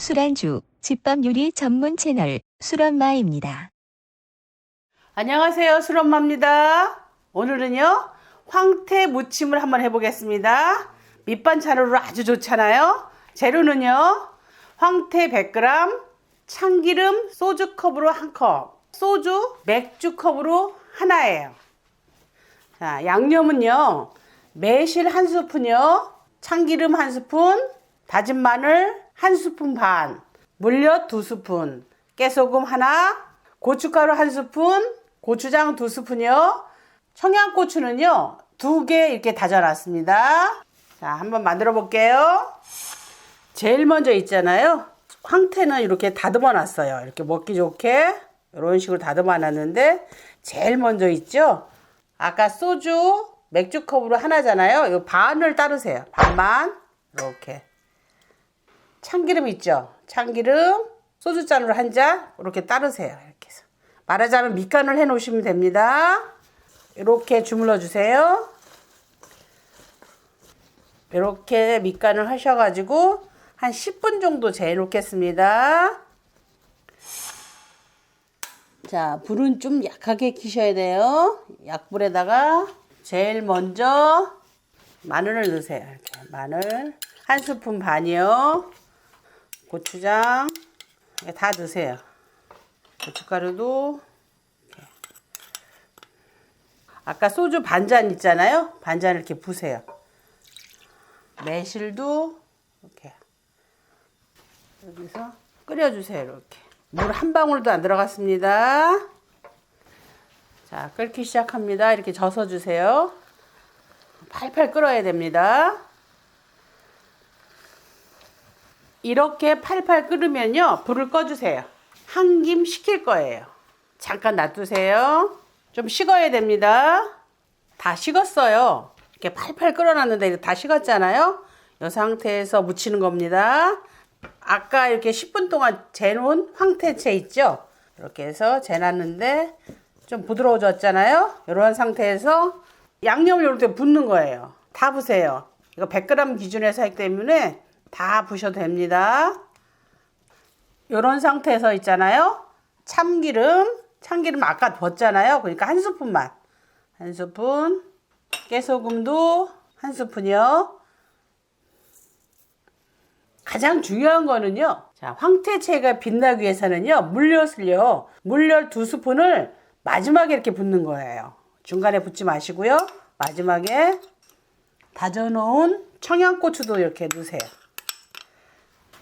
술안주, 집밥 요리 전문 채널 술엄마입니다. 안녕하세요. 술엄마입니다. 오늘은요, 황태 무침을 한번 해보겠습니다. 밑반찬으로 아주 좋잖아요. 재료는요, 황태 100g, 참기름 소주 컵으로 한 컵, 소주 맥주 컵으로 하나예요. 자, 양념은요, 매실 한 스푼요, 참기름 한 스푼, 다진 마늘 한 스푼 반, 물엿 두 스푼, 깨소금 하나, 고춧가루 한 스푼, 고추장 두 스푼이요. 청양고추는요, 두 개 이렇게 다져놨습니다. 자, 한번 만들어 볼게요. 제일 먼저 있잖아요. 황태는 이렇게 다듬어 놨어요. 이렇게 먹기 좋게. 이런 식으로 다듬어 놨는데, 제일 먼저 있죠? 아까 소주 맥주컵으로 하나잖아요. 이 반을 따르세요. 반만. 이렇게. 참기름 있죠? 참기름 소주잔으로 한 잔 이렇게 따르세요. 이렇게 해서. 말하자면 밑간을 해 놓으시면 됩니다. 이렇게 주물러 주세요. 이렇게 밑간을 하셔가지고 한 10분 정도 재해 놓겠습니다. 자, 불은 좀 약하게 키셔야 돼요. 약불에다가 제일 먼저 마늘을 넣으세요. 이렇게 마늘 한 스푼 반이요. 고추장 네, 다 넣으세요. 고춧가루도. 아까 소주 반잔 있잖아요. 반잔 이렇게 부세요. 매실도 이렇게 여기서 끓여주세요. 이렇게 물 한 방울도 안 들어갔습니다. 자 끓기 시작합니다. 이렇게 젖어 주세요. 팔팔 끓어야 됩니다. 이렇게 팔팔 끓으면요 불을 꺼주세요. 한 김 식힐 거예요. 잠깐 놔두세요. 좀 식어야 됩니다. 다 식었어요. 이렇게 팔팔 끓어놨는데 다 식었잖아요. 이 상태에서 무치는 겁니다. 아까 이렇게 10분 동안 재놓은 황태채 있죠? 이렇게 해서 재놨는데 좀 부드러워졌잖아요. 이런 상태에서 양념을 이렇게 붓는 거예요. 다 부세요. 이거 100g 기준에서 하기 때문에 다 부셔도 됩니다. 이런 상태에서 있잖아요. 참기름, 참기름 아까 벗잖아요. 그러니까 한 스푼만. 한 스푼. 깨소금도 한 스푼이요. 가장 중요한 거는요. 자, 황태채가 빛나기 위해서는요. 물엿을요. 물엿 두 스푼을 마지막에 이렇게 붓는 거예요. 중간에 붓지 마시고요. 마지막에 다져놓은 청양고추도 이렇게 넣으세요.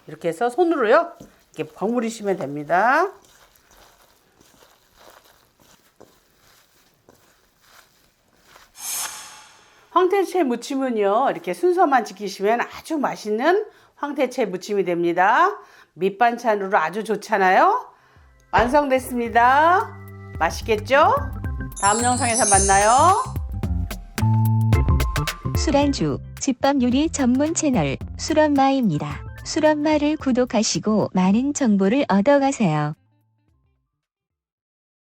이렇게 해서 손으로요. 이렇게 버무리시면 됩니다. 황태채 무침은요. 이렇게 순서만 지키시면 아주 맛있는 황태채 무침이 됩니다. 밑반찬으로 아주 좋잖아요. 완성됐습니다. 맛있겠죠? 다음 영상에서 만나요. 술안주, 집밥 요리 전문 채널 술엄마입니다. 술엄마를 구독하시고 많은 정보를 얻어가세요.